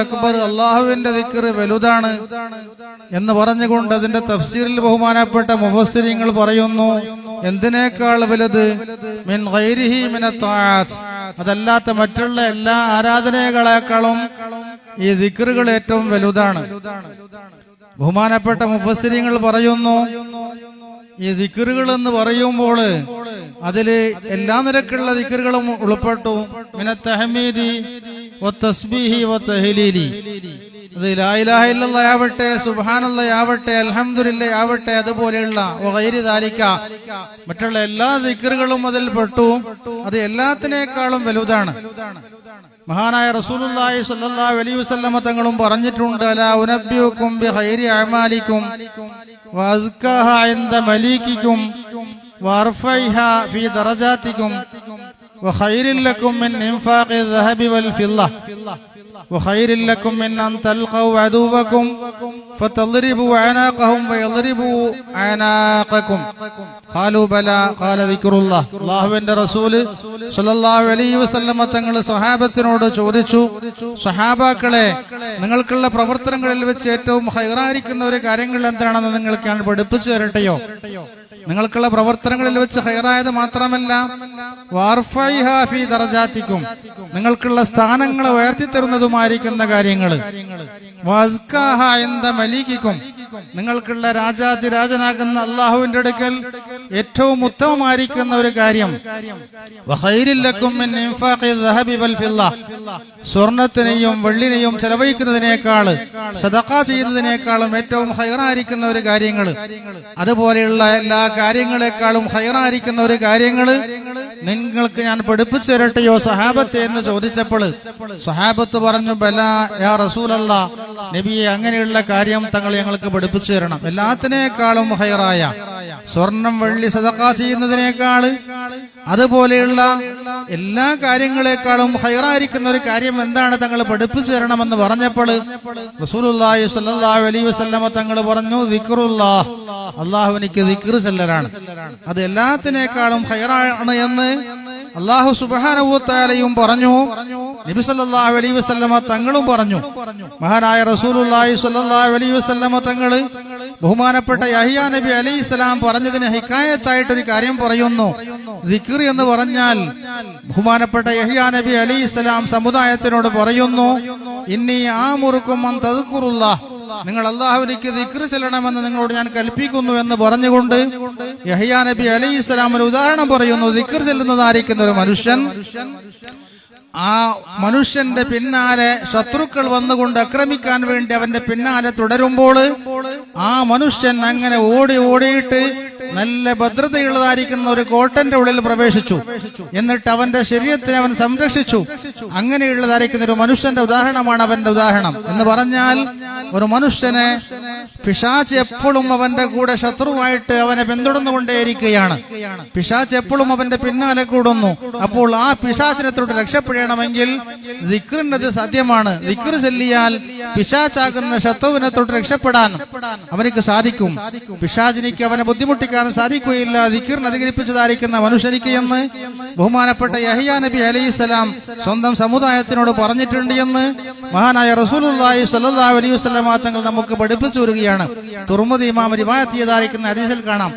അക്ബർ അള്ളാഹുവിന്റെ ദിക്കറ് വലുതാണ് എന്ന് പറഞ്ഞുകൊണ്ട് അതിന്റെ തഫ്സീറിൽ ബഹുമാനപ്പെട്ട മുഫസ്സിരിങ്ങൾ പറയുന്നു എന്തിനേക്കാൾ വലുത്? മിൻ ഗൈരിഹി മിന. അതല്ലാത്ത മറ്റുള്ള എല്ലാ ആരാധനകളെക്കാളും ഈ ദിക്കറുകൾ ഏറ്റവും വലുതാണ്. ബഹുമാനപ്പെട്ട മുഫസ്സിരിങ്ങൾ പറയുന്നു ഈ ദിക്കറുകൾ എന്ന് പറയുമ്പോൾ അതിൽ എല്ലാ നിരക്കുള്ള ദിക്കറുകളും ഉൾപ്പെട്ടു. മിന തഹമീദി ആവട്ടെ സുബാനല്ല ആവട്ടെ അൽഹംദുലില്ല ആവട്ടെ അതുപോലെയുള്ള മറ്റുള്ള എല്ലാ ദിക്കറുകളും അതിൽ പെട്ടു. അത് എല്ലാത്തിനേക്കാളും വലുതാണ്. മഹാനായ റസൂലുള്ളാഹി സ്വല്ലല്ലാഹു അലൈഹി വസല്ലമ തങ്ങളും പറഞ്ഞിട്ടുണ്ട് അലാ ബി ഫീ وخير لكم من انفاق الذهب والفضة وخير لكم من أن تلقوا عدوكم فتضربوا أعناقهم ويضربوا أعناقكم قالوا بلى قال ذكر الله അള്ളാഹുവിന്റെ റസൂല് സല്ലല്ലാഹു അലൈഹി വസല്ലമ തങ്ങൾ സഹാബത്തിനോട് ചോദിച്ചു സഹാബാക്കളെ നിങ്ങൾക്കുള്ള പ്രവർത്തനങ്ങളിൽ വെച്ച് ഏറ്റവും ഹൈറായിരിക്കുന്ന ഒരു കാര്യങ്ങൾ എന്താണെന്ന് നിങ്ങൾക്ക് ഞാൻ പഠിപ്പിച്ചു തരട്ടെയോ നിങ്ങൾക്കുള്ള പ്രവർത്തനങ്ങളിൽ വെച്ച് ഹയറായത് മാത്രമല്ല വാർഫൈഹ ഫീ ദറജാത്തിക്കും നിങ്ങൾക്കുള്ള സ്ഥാനങ്ങൾ ഉയർത്തി തരുന്നതുമായിരിക്കുന്ന കാര്യങ്ങൾ വസ്കാഹ നിങ്ങൾക്കുള്ള രാജാതിരാജനാകുന്ന അള്ളാഹുവിന്റെ അടുക്കൽ ഏറ്റവും ഉത്തമമായിരിക്കുന്ന ഒരു കാര്യം. സ്വർണത്തിനെയും വെള്ളിനെയും ചെലവഴിക്കുന്നതിനേക്കാൾ സദക്ക ചെയ്യുന്നതിനേക്കാളും ഏറ്റവും ഹൈറായിരിക്കുന്ന ഒരു കാര്യങ്ങൾ. അതുപോലെയുള്ള എല്ലാ കാര്യങ്ങളെക്കാളും ഹൈറായിരിക്കുന്ന ഒരു കാര്യങ്ങൾ നിങ്ങൾക്ക് ഞാൻ പഠിപ്പിച്ചു തരട്ടെയോ സഹാബത്തെ എന്ന് ചോദിച്ചപ്പോൾ സഹാബത്ത് പറഞ്ഞു ബല യാ റസൂലല്ല നബിയെ അങ്ങനെയുള്ള കാര്യം തങ്ങൾ ഞങ്ങൾക്ക് പഠിപ്പിച്ചു തരണം. എല്ലാത്തിനേക്കാളും ഹൈറായ സ്വർണം വെള്ളി സദഖ ചെയ്യുന്നതിനേക്കാൾ അതുപോലെയുള്ള എല്ലാ കാര്യങ്ങളെക്കാളും ഹൈറായിരിക്കുന്ന ഒരു കാര്യം എന്താണ് തങ്ങൾ പഠിപ്പിച്ചു തരണമെന്ന് പറഞ്ഞപ്പോൾ റസൂലുള്ളാഹി സ്വല്ലല്ലാഹു അലൈഹി വസല്ലമ തങ്ങൾ പറഞ്ഞു ദിക്റുല്ലാഹ്. അള്ളാഹു എനിക്ക് ദിക്ർ ചെല്ലലാണ് അത് എല്ലാത്തിനേക്കാളും ഹൈറാണ് എന്ന് അള്ളാഹു സുബാനവും പറഞ്ഞു. നബി സല്ലല്ലാഹു അലൈഹി വസല്ലമ തങ്ങളും പറഞ്ഞു. മഹാനായ റസൂലുള്ളാഹി സ്വല്ലല്ലാഹു അലൈഹി വസല്ലമ തങ്ങൾ ബഹുമാനപ്പെട്ട യഹിയ നബി അലി ഇസ്ലാം പറഞ്ഞതിന് ഹിക്കായത്തായിട്ട് ഒരു കാര്യം പറയുന്നു. ദിക്ർ എന്ന് പറഞ്ഞാൽ ബഹുമാനപ്പെട്ട യഹിയ നബി അലി ഇസ്ലാം സമുദായത്തിനോട് പറയുന്നു ഇനി ആ മുറുക്കും നിങ്ങൾ അള്ളാഹുവിലേക്ക് ദിക്ർ ചെല്ലണമെന്ന് നിങ്ങളോട് ഞാൻ കൽപ്പിക്കുന്നു എന്ന് പറഞ്ഞുകൊണ്ട് യഹിയ നബി അലി ഇസ്ലാം ഒരു ഉദാഹരണം പറയുന്നു ദിക്ർ ചെല്ലുന്നതായിരിക്കുന്ന ഒരു മനുഷ്യൻ ആ മനുഷ്യന്റെ പിന്നാലെ ശത്രുക്കൾ വന്നുകൊണ്ട് ആക്രമിക്കാൻ വേണ്ടി അവന്റെ പിന്നാലെ തുടരുമ്പോൾ ആ മനുഷ്യൻ അങ്ങനെ ഓടി ഓടിയിട്ട് നല്ല ഭദ്രതയുള്ളതായിരിക്കുന്ന ഒരു കോട്ടന്റെ ഉള്ളിൽ പ്രവേശിച്ചു. എന്നിട്ട് അവന്റെ ശരീരത്തിനെ അവൻ സംരക്ഷിച്ചു. അങ്ങനെയുള്ളതായിരിക്കുന്ന ഒരു മനുഷ്യന്റെ ഉദാഹരണമാണ് അവന്റെ ഉദാഹരണം. എന്ന് പറഞ്ഞാൽ ഒരു മനുഷ്യനെ പിശാച്ച് എപ്പോഴും അവന്റെ കൂടെ ശത്രുവായിട്ട് അവനെ പിന്തുടർന്നുകൊണ്ടേയിരിക്കുകയാണ്. പിശാച്ച് എപ്പോഴും അവന്റെ പിന്നാലെ കൂടുന്നു. അപ്പോൾ ആ പിശാചിനെ തൊട്ട് രക്ഷപ്പെടണമെങ്കിൽ ദിക്റിനത് സാധ്യമാണ്. ദിക്ർ ചെല്ലിയാൽ പിശാച്ചാകുന്ന ശത്രുവിനെ തൊട്ട് രക്ഷപ്പെടാൻ അവനിക്ക് സാധിക്കും. പിശാചിനിക്ക് അവനെ ബുദ്ധിമുട്ടിക്കാൻ സാധിക്കുകയില്ല. ദിക്റിന് അധികരിപ്പിച്ചതായിരിക്കുന്ന മനുഷ്യനിക്ക് എന്ന് ബഹുമാനപ്പെട്ട യഹിയാ നബി അലൈഹിസ്സലാം സ്വന്തം സമുദായത്തിനോട് പറഞ്ഞിട്ടുണ്ട് എന്ന് മഹാനായ റസൂലുള്ളാഹി സ്വല്ലല്ലാഹു അലൈഹി വസല്ലമ തങ്ങൾ നമുക്ക് പഠിപ്പിച്ചു വരികയാണ് തുർമുദി ഇമാം റിവായത്ത് ചെയ്തായിരിക്കുന്ന ഹദീസിൽ കാണാം.